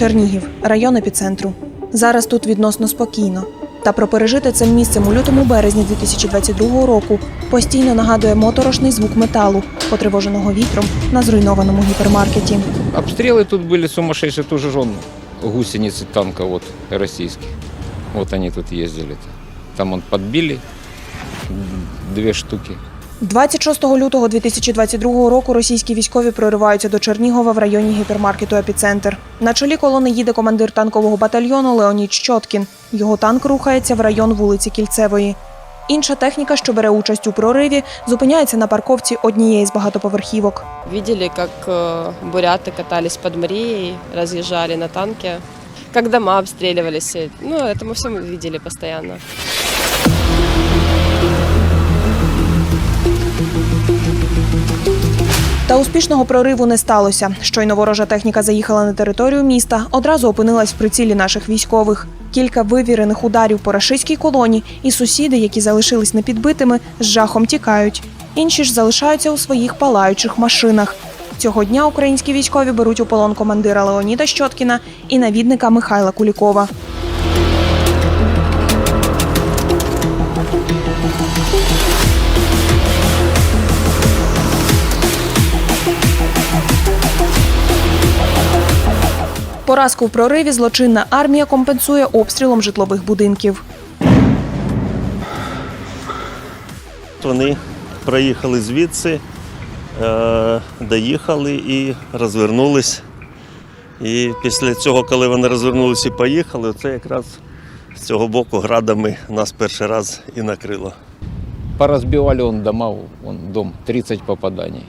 Чернігів, район епіцентру. Зараз тут відносно спокійно. Та про пережити цим місцем у лютому березні 2022 року постійно нагадує моторошний звук металу, потривоженого вітром на зруйнованому гіпермаркеті. Обстрелы тут были сумасшедшие, тоже жен гусеницы танка вот российских. Вот они тут ездили. Там он подбили м, две штуки. 26 лютого 2022 року російські військові прориваються до Чернігова в районі гіпермаркету Епіцентр. На чолі колони їде командир танкового батальйону Леонід Щоткін. Його танк рухається в район вулиці Кільцевої. Інша техніка, що бере участь у прориві, зупиняється на парковці однієї з багатоповерхівок. Видели, как э, буряты катались под Марией, разъезжали на танке, как дома обстреливались. Ну, это мы все видели постоянно. Та успішного прориву не сталося. Щойно ворожа техніка заїхала на територію міста, одразу опинилась в прицілі наших військових. Кілька вивірених ударів по рашистській колоні, і сусіди, які залишились непідбитими, з жахом тікають. Інші ж залишаються у своїх палаючих машинах. Цього дня українські військові беруть у полон командира Леоніда Щоткіна і навідника Михайла Кулікова. Поразку в прориві злочинна армія компенсує обстрілом житлових будинків. Вони проїхали звідси, е, доїхали і розвернулись. І після цього, коли вони розвернулися і поїхали, це якраз з цього боку градами нас перший раз і накрило. Поразбивали он дома, он дом, 30 попаданий.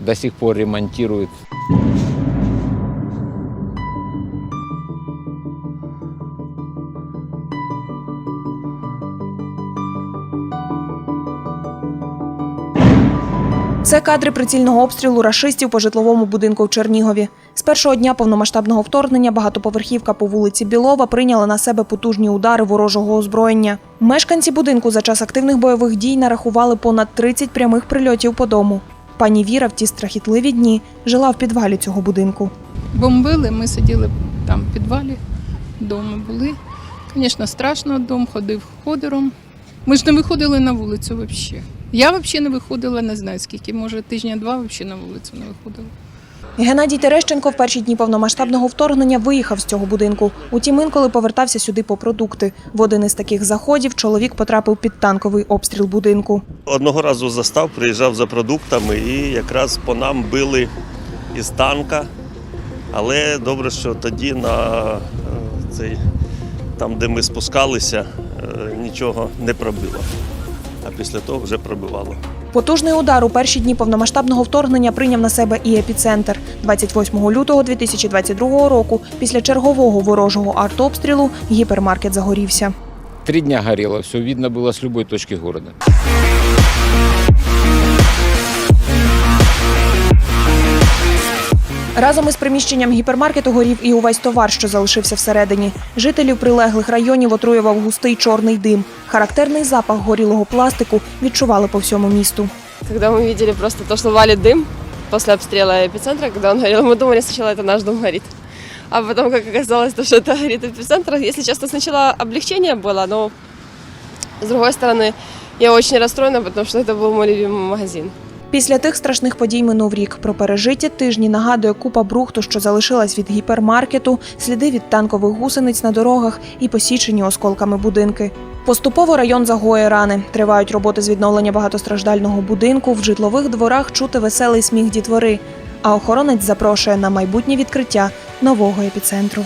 До сих пор ремонтируют. Це кадри прицільного обстрілу рашистів по житловому будинку в Чернігові. З першого дня повномасштабного вторгнення багатоповерхівка по вулиці Білова прийняла на себе потужні удари ворожого озброєння. Мешканці будинку за час активних бойових дій нарахували понад 30 прямих прильотів по дому. Пані Віра в ті страхітливі дні жила в підвалі цього будинку. бомбили, ми сиділи там в підвалі, вдома були. Звісно, страшно, дом ходив ходором. Ми ж не виходили на вулицю взагалі. Я взагалі не виходила, не знаю скільки, може тижня-два взагалі на вулицю не виходила. Геннадій Терещенко в перші дні повномасштабного вторгнення виїхав з цього будинку. Утім, інколи повертався сюди по продукти. В один із таких заходів чоловік потрапив під танковий обстріл будинку. Одного разу застав, приїжджав за продуктами і якраз по нам били із танка. Але добре, що тоді на е, цей, там, де ми спускалися, е, нічого не пробило. А після того вже пробивало. Потужний удар у перші дні повномасштабного вторгнення прийняв на себе і епіцентр. 28 лютого 2022 року, після чергового ворожого артобстрілу, гіпермаркет загорівся. Три дня горіло, все видно було з будь-якої точки города. Разом із приміщенням гіпермаркету горів і увесь товар, що залишився всередині. Жителів прилеглих районів отруював густий чорний дим. Характерний запах горілого пластику відчували по всьому місту. Когда мы видели просто то, что валит дым после обстрела эпицентра, когда он горел, мы думали сначала, это наш дом горит. А потом, как оказалось, то, что это горит эпицентр, если честно, сначала облегчение было, но с другой стороны, я очень расстроена, потому что это был мой любимый магазин. Після тих страшних подій минув рік. Про пережиті тижні нагадує купа брухту, що залишилась від гіпермаркету, сліди від танкових гусениць на дорогах і посічені осколками будинки. Поступово район загоє рани. Тривають роботи з відновлення багатостраждального будинку. В житлових дворах чути веселий сміх дітвори. А охоронець запрошує на майбутнє відкриття нового епіцентру.